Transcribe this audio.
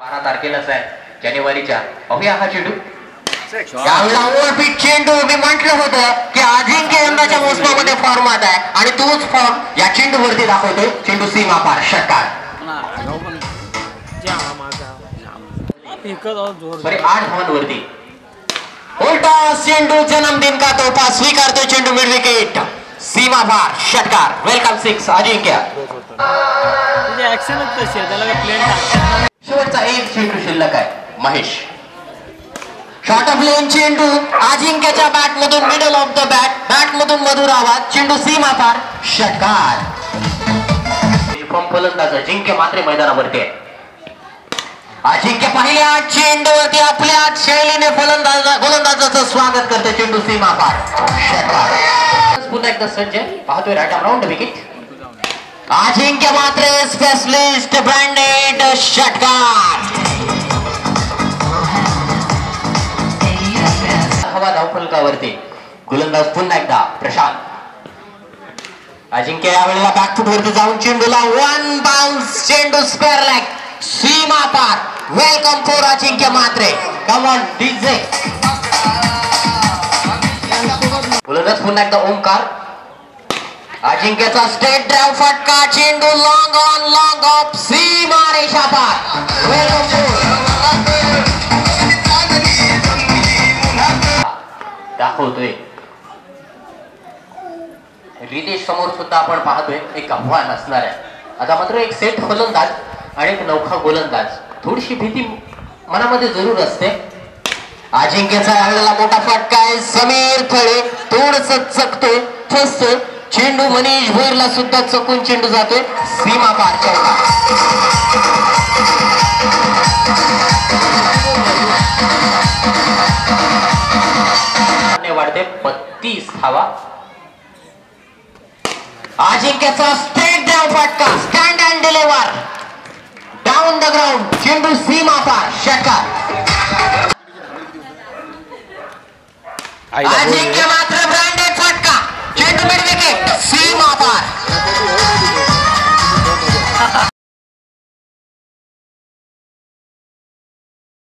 बारा तारखेलाच आहे जानेवारीच्या. पाहूया हा चेंडू. चेंडू मी म्हटलं होतं की अजिंक्य यंदाच्या मोसमामध्ये फॉर्मात आहे आणि तोच फॉर्म या चेंडूवरती दाखवतोय. चेंडू सीमा पार षटकार. आठ धावांवरती. उलटा चेंडू जन्मदिन का तोफा स्वीकारतो चेंडू मिड विकेट. सीमा पार षटकार. वेलकम सिक्स अजिंक्य. ऍक्शनच तशी आहे? त्याला काय प्लेन टाकतात? शेवटचा एक चेंडू शिल्लक आहे. महेश. शॉर्ट ऑफ लेन चेंडू अजिंक्यच्या बॅट मधून middle of the bat bat मधून मधुर आवाज. चेंडू सीमा पार षटकार फलंदाज अजिंक्य मात्र मैदानावरती आहे. अजिंक्य पहिल्या चेंडूवरती आपल्या शैलीने फलंदाज गोलंदाजाचं स्वागत करते चेंडू सीमा पार पुन्हा एकदा सज्ज. पाहतोय राईट राऊंड विकेट अजिंक्य मात्र स्पेशलिस्ट ब्रँडेड षटकार हवा धावफलकावरती. गोलंदाज पुन्हा एकदा प्रशांत. अजिंक्य यावेळेला बॅकफूट वरती जाऊन चेंडूला वन बाउन्स चेंडू स्क्वेअर लेग सीमा पार. Welcome four Ajinkya Mhatre. Come on DJ गोलंदाज पुन्हा एकदा ओमकार अजिंक्यचा स्टेट ड्राईव्ह फटका चेंडू लॉंग ऑन लॉंग ऑफ सीमा रेषा दाखवतोय. रितेश समोर सुद्धा आपण पाहतोय एक आव्हान असणार आहे. आता मात्र एक सेट फलंदाज आणि एक नौखा गोलंदाज. थोडीशी भीती मनामध्ये जरूर असते. अजिंक्यचा यावेळेला मोठा फटका आहे. समीर थळे थोडस चकतोय फसतोय. चेंडू मनीष भोईरला सुद्धा चकून चेंडू जातोय. सीमा पार आणि वाढते बत्तीस धावा. अजिंक्यचा स्ट्रेट ड्राईव्ह फटका stand and deliver down the ground चेंडू सीमा पार. षटकार अजिंक्य मात्र